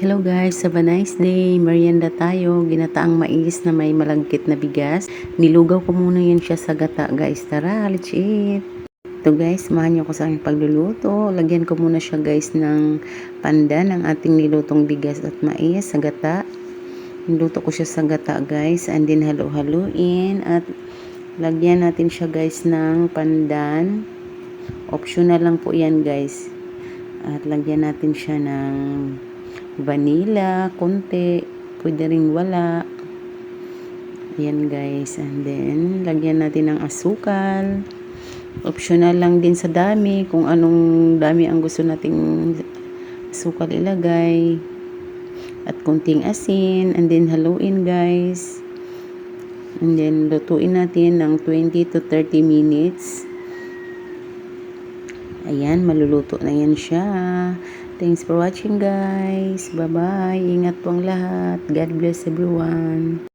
Hello guys, have a nice day. Merienda tayo. Ginataang mais na may malagkit na bigas. Nilugaw ko muna yan siya sa gata guys. Tara, let's eat. Ito guys, samahan ko sa aking pagluluto. Lagyan ko muna siya guys ng pandan ng ating nilutong bigas at mais sa gata. Niluto ko siya sa gata guys and then halo-haluin at lagyan natin siya guys ng pandan. Optional lang po yan guys. At lagyan natin siya ng vanilla, konti, pwede rin wala. Ayan guys. And then, lagyan natin ng asukal. Optional lang din sa dami, kung anong dami ang gusto nating asukal ilagay. At kunting asin. And then, haluin guys. And then, lutuin natin ng 20 to 30 minutes. Ayan, maluluto na yan siya. Thanks for watching guys. Bye-bye. Ingat po ang lahat. God bless everyone.